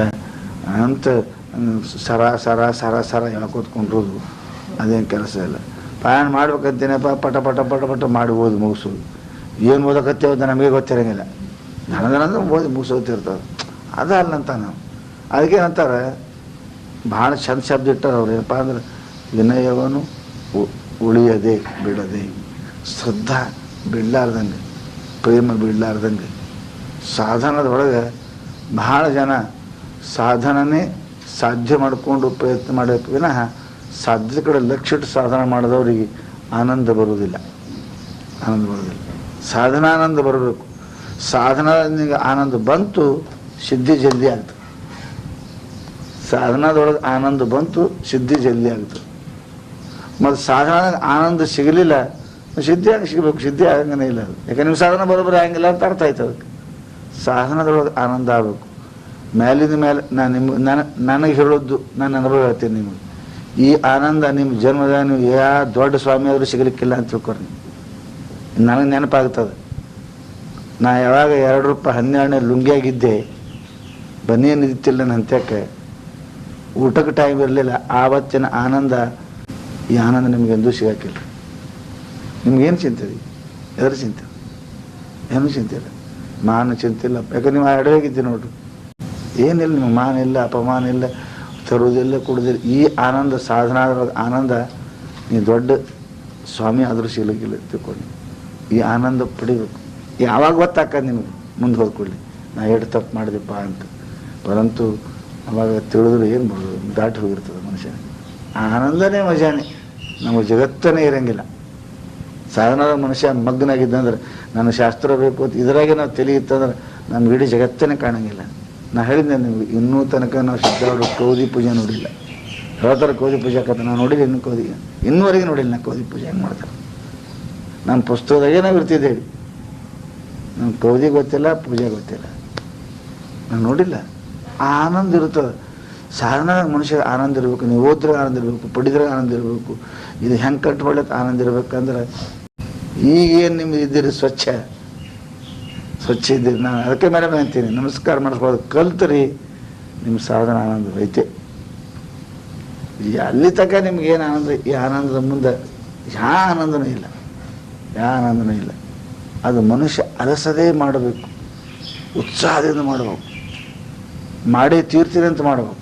ಆಗಂಗಿಲ್ಲ ಅಂತ ಸರ ಸರ ಸರ ಸರ ಹೇಳ್ಕೊತ ಕುಂಡ್ರೋದು. ಅದೇನು ಕೆಲಸ ಇಲ್ಲ. ಪ್ರಯಾಣ ಮಾಡ್ಬೇಕಂತೇನಪ್ಪ, ಪಟ ಪಟ ಪಟ ಪಟ ಮಾಡಿ ಓದು ಮುಗಿಸೋದು. ಏನು ಓದಕತ್ತೇವೆ ಅಂತ ನಮಗೆ ಗೊತ್ತಿರಂಗಿಲ್ಲ. ನನಗಂದ್ರೆ ಓದಿ ಮುಗಿಸೋತಿರ್ತದೆ ಅಲ್ಲ ಅಂತ ನಾವು ಅದಕ್ಕೇನಂತಾರೆ ಭಾಳ ಚಂದ ಶಬ್ದ ಇಟ್ಟಾರ ಅವ್ರು. ಏನಪ್ಪ ಅಂದ್ರೆ ವಿನಯವನು ಉ- ಉಳಿಯದೆ ಬಿಡದೆ, ಶ್ರದ್ಧಾ ಬಿಡಲಾರ್ದಂಗೆ, ಪ್ರೇಮ ಬಿಡಲಾರ್ದಂಗೆ ಸಾಧನದೊಳಗೆ ಬಹಳ ಜನ ಸಾಧನನೇ ಸಾಧ್ಯ ಮಾಡಿಕೊಂಡು ಪ್ರಯತ್ನ ಮಾಡಬೇಕು ವಿನಃ ಸಾಧ್ಯದ ಕಡೆ ಲಕ್ಷಿಟ್ಟು ಸಾಧನ ಮಾಡಿದವರಿಗೆ ಆನಂದ ಬರುವುದಿಲ್ಲ. ಆನಂದ ಬರುವುದಿಲ್ಲ. ಸಾಧನಾನಂದ ಬರಬೇಕು. ಸಾಧನದಿಂದ ಆನಂದ ಬಂತು, ಸಿದ್ಧಿ ಜಲ್ದಿ ಆಗ್ತದೆ. ಸಾಧನದೊಳಗೆ ಆನಂದ ಬಂತು, ಸಿದ್ಧಿ ಜಲ್ದಿ ಆಗ್ತದೆ. ಮತ್ತು ಸಾಧನ ಆನಂದ ಸಿಗಲಿಲ್ಲ, ಸಿದ್ಧಿ ಆಗಿ ಸಿಗಬೇಕು, ಸಿದ್ಧಿ ಆಗಂಗನೇ ಇಲ್ಲ ಅದು. ಯಾಕಂದ್ರೆ ನೀವು ಸಾಧನ ಬರೋಬ್ಬರಿ ಆಗಂಗಿಲ್ಲ ಅಂತ ಅರ್ಥ ಆಯ್ತು ಅದಕ್ಕೆ. ಸಾಧನದೊಳಗೆ ಆನಂದ ಆಗಬೇಕು. ಮೇಲಿಂದ ಮೇಲೆ ನಾನು ನಿಮ್ಗೆ ನನ್ನ ನನಗೆ ಹೇಳೋದು ನಾನು ಅನುಭವ ಹೇಳ್ತೀನಿ ನಿಮಗೆ. ಈ ಆನಂದ ನಿಮ್ಮ ಜನ್ಮದ ನೀವು ಯಾ ದೊಡ್ಡ ಸ್ವಾಮಿ ಆದರೂ ಸಿಗಲಿಕ್ಕಿಲ್ಲ ಅಂತ ತಿಳ್ಕೊರಿ ನನಗೆ ನೆನಪಾಗ್ತದೆ. ನಾ ಯಾವಾಗ ಎರಡು ರೂಪಾಯಿ ಹನ್ನೆರಡನೇ ಲುಂಗಿಯಾಗಿದ್ದೆ ಬನ್ನೇನು ಇದ್ದಿಲ್ಲ ನನ್ನ ಹಂತ್ಯಕ್ಕೆ ಊಟಕ್ಕೆ ಟೈಮ್ ಇರಲಿಲ್ಲ. ಆವತ್ತಿನ ಆನಂದ, ಈ ಆನಂದ ನಿಮ್ಗೆ ಎಂದೂ ನಿಮ್ಗೇನು ಚಿಂತೆ ಎದುರು ಚಿಂತೆ ಏನು ಚಿಂತೆ ಇಲ್ಲ? ನಾನು ಚಿಂತೆ ಇಲ್ಲ. ಯಾಕಂದ್ರೆ ನೀವು ಅಡವಾಗಿದ್ದೆ ನೋಡ್ರಿ. ಏನಿಲ್ಲ, ನಿಮ್ಗೆ ಮಾನ ಇಲ್ಲ, ಅಪಮಾನ ಇಲ್ಲ ತರುವುದಿಲ್ಲ ಕೊಡುವುದಿಲ್ಲ ಈ ಆನಂದ ಸಾಧನ ಆನಂದ ನೀವು ದೊಡ್ಡ ಸ್ವಾಮಿ ಆದರೂ ಸಿಗಲಿಕ್ಕಿಲ್ಲ ತಿಳ್ಕೊಂಡು ಈ ಆನಂದ ಪಡಿಬೇಕು. ಯಾವಾಗ ಗೊತ್ತಾಕ ನಿಮ್ಗೆ? ಮುಂದೆ ಹೋದ್ಕೊಳ್ಳಿ. ನಾ ಎಷ್ಟು ತಪ್ಪು ಮಾಡಿದೆಪ್ಪ ಅಂತ. ಪರಂತು ಅವಾಗ ತಿಳಿದ್ರೆ ಏನು ಮಾಡೋದು? ದಾಟಿ ಹೋಗಿರ್ತದೆ ಮನುಷ್ಯ ಆ ಆನಂದನೇ ಮಜಾನೆ. ನಮಗೆ ಜಗತ್ತನೇ ಇರಂಗಿಲ್ಲ. ಸಾಧನದ ಮನುಷ್ಯ ಮಗ್ನಾಗಿದ್ದಂದ್ರೆ, ನನ್ನ ಶಾಸ್ತ್ರ ಬೇಕು ಅಂತ ಇದರಾಗೆ ನಾವು ತಲೆ ಇತ್ತಂದ್ರೆ ನಮ್ಗೆ ಇಡೀ ಜಗತ್ತನೇ ಕಾಣಂಗಿಲ್ಲ. ನಾ ಹೇಳಿದ್ದೆ ನಿಮಗೆ ಇನ್ನೂ ತನಕ ನಾವು ಸಿದ್ಧಾಡು ಕೌದಿ ಪೂಜೆ ನೋಡಿಲ್ಲ. ಹೇಳ್ತಾರೆ ಕೌದಿ ಪೂಜೆ ಕತ್ತ ನಾನು ನೋಡಿಲ್ಲ, ಇನ್ನು ಕೋದಿ. ಇನ್ನೂವರೆಗೆ ನೋಡಿಲ್ಲ ನಾ ಕೌದಿ ಪೂಜೆ ಹೆಂಗೆ ಮಾಡ್ತಾರೆ. ನಾನು ಪುಸ್ತಕದಾಗೆ ನಾವು ಇರ್ತಿದ್ದೇವೆ ನಮ್ಗೆ ಕೌದಿ ಗೊತ್ತಿಲ್ಲ, ಪೂಜೆ ಗೊತ್ತಿಲ್ಲ. ನಾನು ನೋಡಿಲ್ಲ. ಆನಂದ ಇರುತ್ತದೆ. ಸಾಧಾರಣ ಮನುಷ್ಯ ಆನಂದ ಇರಬೇಕು ನೀವು ಓದ್ರಾಗ ಆನಂದ ಇರಬೇಕು ಪಡಿದ್ರಾಗ ಆನಂದ ಇರಬೇಕು. ಇದು ಹೆಂಗೆ ಕಟ್ಕೊಳ್ಳೋಕೆ ಆನಂದ ಇರಬೇಕಂದ್ರೆ, ಈಗೇನು ನಿಮ್ದು ಇದ್ದೀರಿ ಸ್ವಚ್ಛ. ಸ್ವಚ್ಛ ಇದ್ದೀರಿ ನಾನು ಅದಕ್ಕೆ ಮೇಲೆ ಅಂತೀನಿ ನಮಸ್ಕಾರ ಮಾಡಿಸ್ಬೋದು. ಕಲ್ತರಿ, ನಿಮ್ಮ ಸಾಧನ ಆನಂದ ಐತೆ. ಅಲ್ಲಿ ತನಕ ನಿಮ್ಗೇನು ಆನಂದ, ಈ ಆನಂದದ ಮುಂದೆ ಯಾವ ಆನಂದನೂ ಇಲ್ಲ. ಯಾವ ಆನಂದನೂ ಇಲ್ಲ. ಅದು ಮನುಷ್ಯ ಅಲಸದೇ ಮಾಡಬೇಕು. ಉತ್ಸಾಹದಿಂದ ಮಾಡಬೇಕು. ಮಾಡೇ ತೀರ್ತೀನಿ ಅಂತ ಮಾಡಬೇಕು.